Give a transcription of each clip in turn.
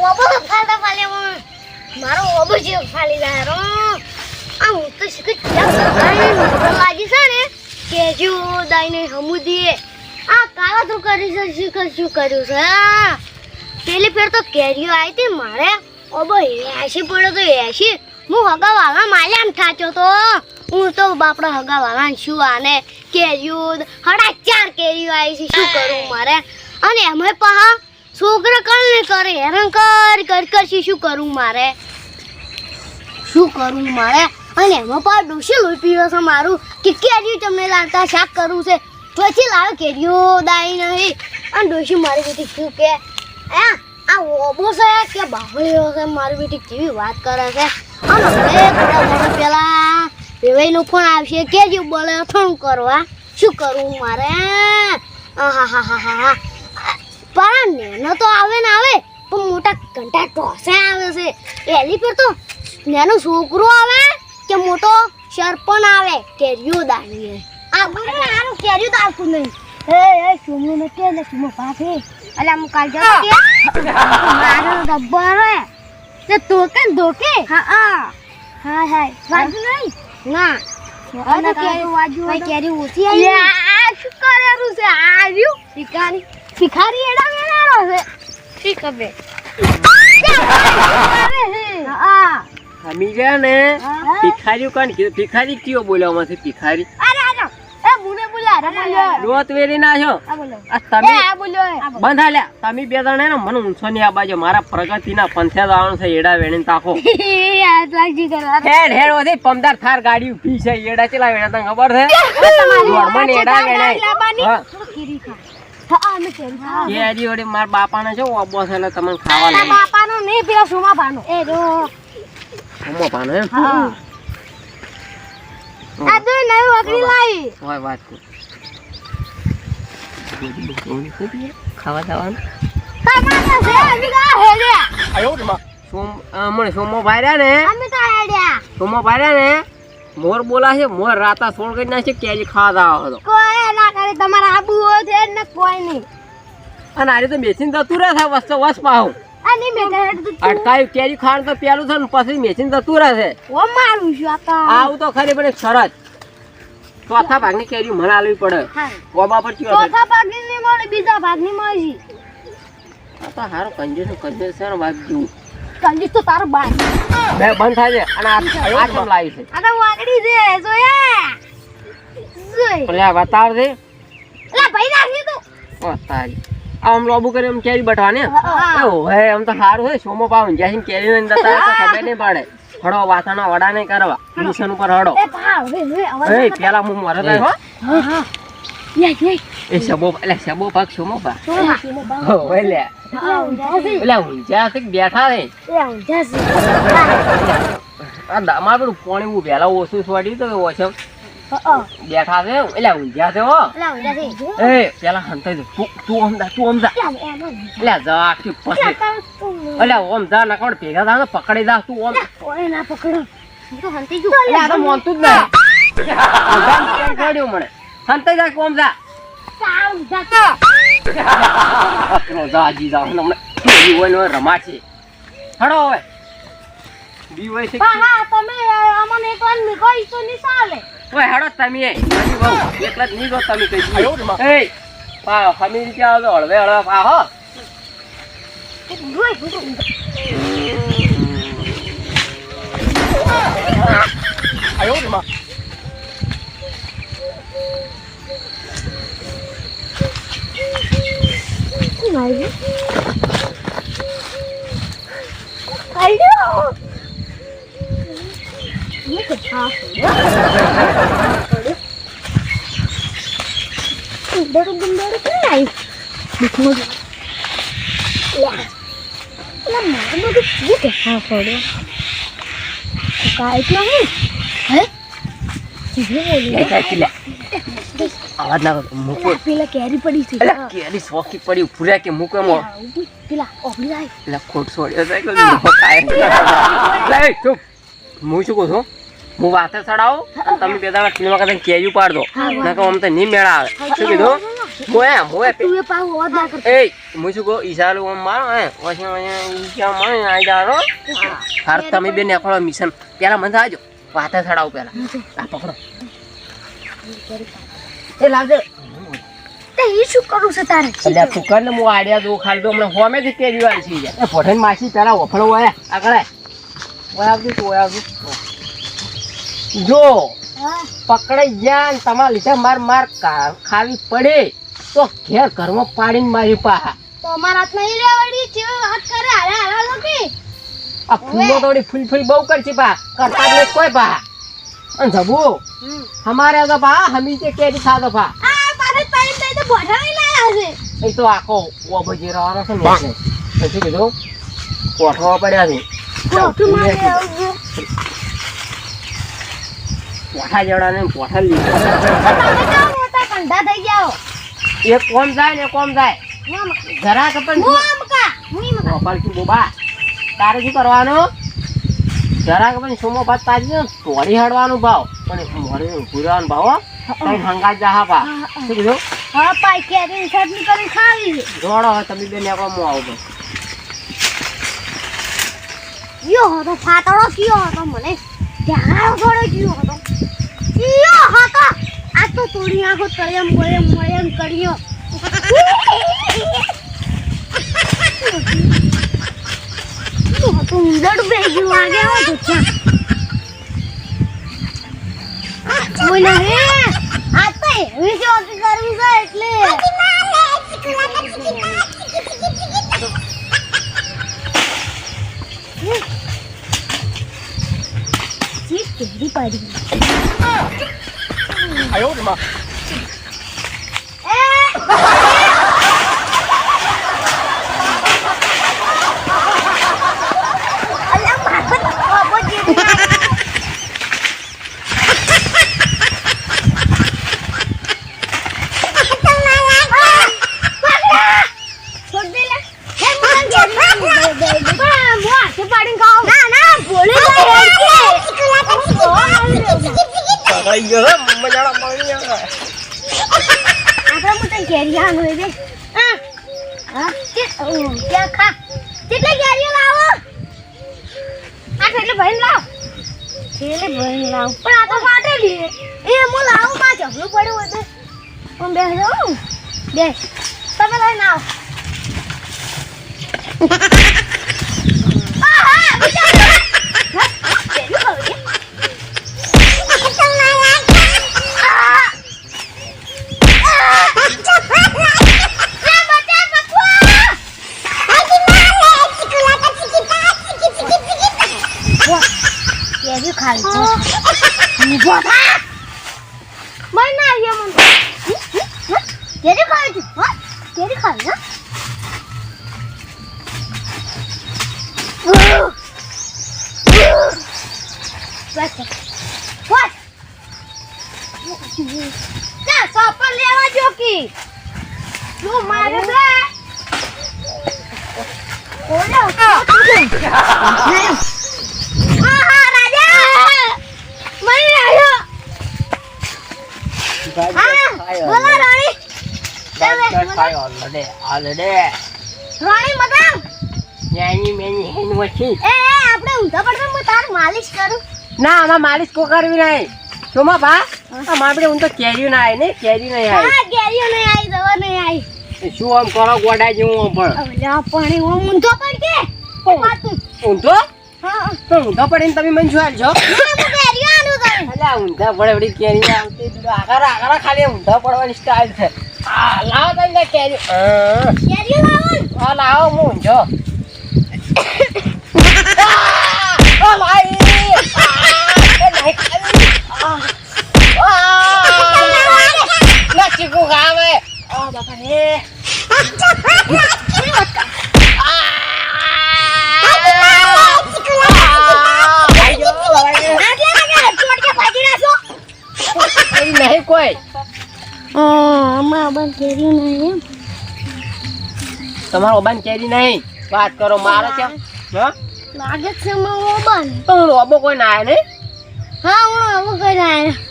ઓબો ફાલતા ફાલ્યા મારો ઓબો જે ફાલી જાય રો આ હું તો શીખ લાગી છે ને કે જો દાઈને હમુદીએ આ કાળા તું કરી છે શીખ શું કર્યું છે? પેલી ફેર તો કેરીઓ આવી હતી, મારે ઓબો એસી પડ્યો તો એસી હું હગા વાલા માલ્યા આમ થાચ્યો તો હું તો બાપડા હગાવાળા શું આને કેરીઓ હડા ચાર કેરીઓ આવી છે. શું કરું મારે? અને અમે પહા છોકરા કર ને કરે હેરાન કર કર કરશી શું કરું મારે? શું કરું મારે? અને એમાં પા ડોસી લોહી પીવો છે મારું, કે કેરીઓ તમને લાવતા શાક કરવું છે. પછી લાવે કેરીઓ દાઈ નહીં. અને ડોસી મારી બેટી શું કે? હા આ ઓબો છે કે બાવળીઓ છે? મારી બેટી કેવી વાત કરે છે. અને પહેલા વેવાઈનો ફોન આવશે કે જે બોલે અથણ કરવા શું કરવું મારે. પણ નેનો તો આવે ને આવે પણ મોટા ઘંટા ટોસે આવે છે. એલી પર તો નેનો છોકરો આવે કે મોટો સરપણ આવે કેરીઓ દાણીએ આ બોલે આનું કેરીઓ દાળતું નહીં. એ એ સુમુ ને કે ને સુમુ પાસે અલા હું કાલ જાઉં કે? મારો ડબ્બો રે તે તોકે ને ધોકે? હા હા. હા હા. વાજુ નહીં. ના. અને કેરી વાજુ ભાઈ કેરી ઓછી આવી આ શું કરેલું છે? આ આવ્યું શિકારી. શિકારી એડા મેળારો છે. શી ખબર? હા. હમી ગયા ને ભિખારી કોણ કીધું? ભિખારી કયો માંથી ભિખારી અરે અરે એ મુને બોલા રે બોલ્યો રોત વેરી ના એ તમે બંધ હાલ્યા તમે બે જણા ને મને ઊંચો ની આ બાજુ મારા પ્રગતિના પંથે જવાનું છે એડા વેણીને તાકો. હેડ હેડ ઓથી પમદાર થાર ગાડી ઊભી છે એડા ચલા વેણા તને ખબર છે? દોડમાં ને એડા હજી મારા બાપાને છે ઓબો છે એટલે તમને ખાવા તારા બાપાનો નહીં પેલા સુમા ભાનો. એ જો. અમો પાનો એમ? હા. આ તો નવી વકરી લાવી. હોય વાત કર ખાવા સોમ મને સોમો ભાઈ રહ્યા ને સોમો ભાઈ રહ્યા ને મોર બોલા છે મોર રાતા સોળ કરી નાખે કેરી ખાવા જવા હતો કોઈ ના તમારા આબુ હોય છે ને કોઈ નહીં અને આજે તો મેચિન જતું રહે છે વસ્તુ વસ પાહું તો અટકાયું કેરી ખાવાનું તો પેલું છે ને પછી મેચિન જતું રહે છે આવું તો ખરી પણ એક શરત ચોથા ભાગની કેરી મને આલવી પડે કોમા પર છે ચોથા ભાગની નહીં મળે બીજા ભાગની મળી. આ તો હારો કંજૂસ કંજૂસ છે વાત જેવું કંજૂસ તો તારો બાય બે બંધ થાય છે અને આ આ કેમ લાવી છે. આ તો વાગડી છે જોયા? જોઈ. આ બતાવ દે. લા ભાઈ રાખી તું. ઓ તારી. આમ લોબુ કરી આમ કેરી બટવાને હા. એ ઓહે આમ તો સારું છે સોમો પાવન જ્યાં કેરી ને અંદર તો ખબર નહીં પડે. હડો વાસણો વડા નહીં કરવા. મિશન ઉપર ભાવ હવે હવે અવાજ પેલા હું મારો થાય હો હા હા એ શબો એટલે શબો ભાગ સોમો તો નાખી ભાવ હો એટલે એટલે ઊંઝા છે કે બેઠા એ ઊંધા છે આ દામા પેલું પાણી હું વહેલા ઓછું છોડ્યું તો ઓછો બેઠા છે એટલે ઊંઝા છે હો એ પેલા હંતાઈ દે તું તું આમ જા તું આમ જા એટલે જા આખી પછી એટલે ઓમ જા નકળ ભેગા થા પકડી જા તું ઓમ ના પકડો તો હંતી જુ. એટલે આ તો મોનતું જ નહીં. ઊંઝામાં કેમ છોડ્યું મને હંતાઈ જા. કોમ જા. ચાલ ઊંધા અતરો જા જી જા. હમણાં બી હોય ને રમા છે હડો હવે. બી હોય છે હા હા તમે અમને એક વાર મીઠો ઈસો ની ચાલે. ઓય હડો તમે. એ મારી એકલા જ નહીં તમે કઈ એ પા હમી રીતે હળવે હળવે. પા હો. Ayo. Ini kenapa? Baru baru kenal. Bukan. Ya. Lama baru dia kenapa dia? Kait નહીં હે સીધું બોલી લે ચાચી લે આવાજ ના મૂકો પેલા કેરી પડી છે એટલે કેરી સોકી પડી ફૂર્યા કે મૂકો મો પેલા ઓગળી જાય એટલે ખોટ છોડ્યો કે લે ચૂપ હું? શું કહું છું હું વાતે ચડાવું અને તમે બે દાડા ફિલ્મ વખત કેયું પાડજો. નકર આમ તો નહીં મેળા આવે. શું કીધું? મોએ તું એ હું શું કહું? ઈશાલું આમ મારો હે? પછી ઈશા મારે આઈ જારો હાર તમે બે નેકળો મિશન. પેલા મને આવજો વાતે ચડાવું પેલા. આ પકડો. એ લાવજો. તે ઈ શું કરું છે તારે? એટલે તું કર ને હું આડ્યા દો ખાલી તો હમણાં હોમે થી કેરી વાળી છે એ પોઠાની માસી પેલા ઓફળો હોય. આગળ. ઓય આવજો તું ઓય આવજો. જો પકડાઈ ગયા ને તમારા લીધે માર માર કા- ખાવી પડે. તો ઘેર ઘરમાં પાડીને મારી પા તો અમારા હાથ નહીં લેવડી ચેવી વાત કરે હારે હારે લોકી આ ફૂલો તોડી ફૂલ ફૂલ બહુ કરશે પા કરતા જ નહીં કોઈ પા અને જબુ અમારે તો પા હમી કે કેરી ખાધો પા આ તો બોઢા લાયા છે એ તો આખો ઓ બજી રહેવાનો છે ને. શું કીધું કોઠવા પડ્યા છે. પોઠા જડા ને પોઠા લીધો. તમે કંધા થઈ જાઓ એક કોમ જાય ને કોમ જાય જરા કપડ કપડ શું બોબા તારે શું કરવાનું? જરા કપડ સુમો ભાત તાજી ને તોડી હડવાનું ભાવ. પણ મોરે પૂરવાનું ભાવ હો. તઈ જાહા પા. શું કીધું? હા પાઈ કેરી ચટણી કરી ખાવી જોડો તમે બે નેકળો હું આવું યો હતો ફાટડો કયો હતો મને. ધ્યાન થોડો જીવો હતો. જીવો હતો, આ તો તોડી આખો તળિયમ બળિયમ મળિયમ કર્યો. હતો, ઉંદર ગયું રે આ તો એવી કરવી છે એટલે. ચીજ કેરી પાડી આયો રે માં અલ્યા માથે બાબો જેવી છોડ દે લે હે મને કેરી દે દે દે પણ હું હાથે પાડીને ખાઉં ના ના ભોળી જાય પકડાઈ ગયો હે મજાડા મળી આપણે હું તને કેરી આનું હોય દે હા. હા, કે, ઓ, ક્યાં ખા? કેટલી કેરીઓ લાવો? આ એટલે ભાઈ લાવ. એટલે ભાઈ લાવ. પણ આ તો ફાટેલી. એ, હું લાવું માં જબલું પડ્યું હોય તો. હું બે જાઉં બે તમે લઈને આવો. ખાવી છે. ઊભો થા. મને. ના આવ્યો મને કેરી ખાવી છે? હા? કેરી ખાવી હા બસ. બસ. ના સોપર લેવા જો કી. તું મારે છે. ઓલો આહા રાજા મળી રહ્યો હા બોલો રાણી. ખાયો લડે રાણી મદામ ન્યાની મેની હેન વછી એ એ, આપણે ઊંધા પડતા હું તાર માલિશ કરું. ના આમાં માલિશ કો કરવી નહીં. ચોમા બા આ માપડે હું તો ના આવી ને કેરી નહીં આવી હા કેરીઓ નહીં આવી દવા નહીં આવી શું આમ કરો ગોડા જેવું પણ? અલ્યા પાણી હું ઊંધો પડ કે. ઊંધો? હા તો ઊંધો પડીને તમે મને શું આલશો હું કરું અલ્યા ઊંધા પડે કેરી આવતી. આગળ આગળ ખાલી ઊંધા પડવાની સ્ટાઇલ છે. આ લાવો તને કેરી. અ, લાવો. ને. લાવો હું ઊંધો. ચીકુ ખાવે. બાપા રે આટલે લાગે ચોટ કે ભાજી નાખો નહીં કોઈ. આમાં બંધ કેરી નહીં એમ. તમારો ઓબાન કેરી નહીં. વાત કરો મારો કેમ? હા? લાગે છે મારો બંધ તો હું ઓબો કોઈ ના આવે નહીં? હા હું ના કોઈ ના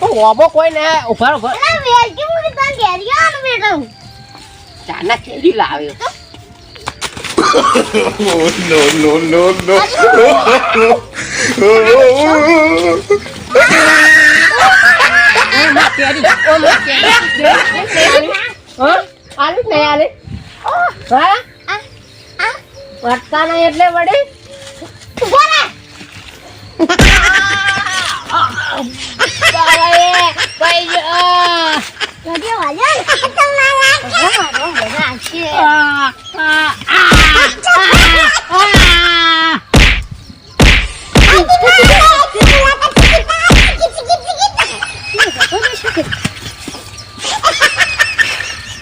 તો ઓબો કોઈ ને ઊભા ઊભા ચાના કેરી લાવ્યો. Oh no no no no! આલે ને આલે વટકા નહીં એટલે વડે ઊભા રહે બાબાએ કઈ જ નદી વાલ્યો તમારા મારો મજા છે આ આ આ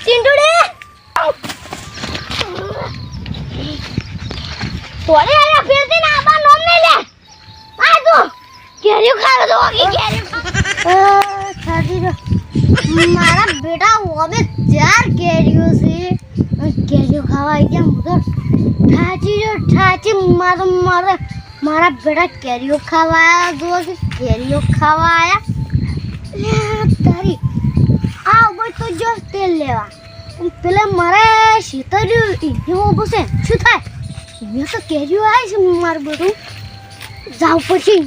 ચિંટુડે તોરે આયા ફેરતી ના આબા નોમ ને લે. આ તો કેરીઓ ખારો તો કે કેરીઓ ખાધી તો મારા બેટા ઓબે ચાર કેરીઓ છે. કેરીઓ ખાવા આવી ગયા મુદર ઠાચી જો ઠાચી મારો, મારે, મારા બેટા કેરીઓ ખાવા આયા, જો કેરીઓ ખાવા લે, તારી, આ ઉપર તો જો તેલ લેવા. પેલા મારે શીતળ્યું એને ઊભું છે. શું થાય? મેં તો કેરીઓ આવી છે મારું બધું જાઉં પછી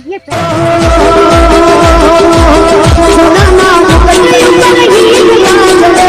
ના